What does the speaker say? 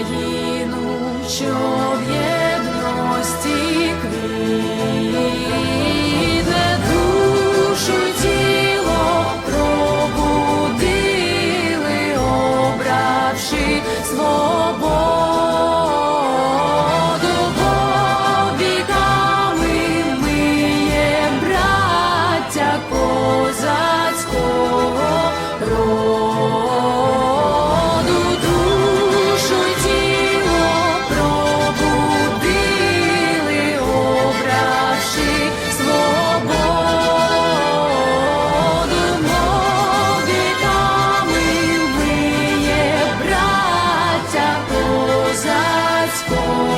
Україну. school.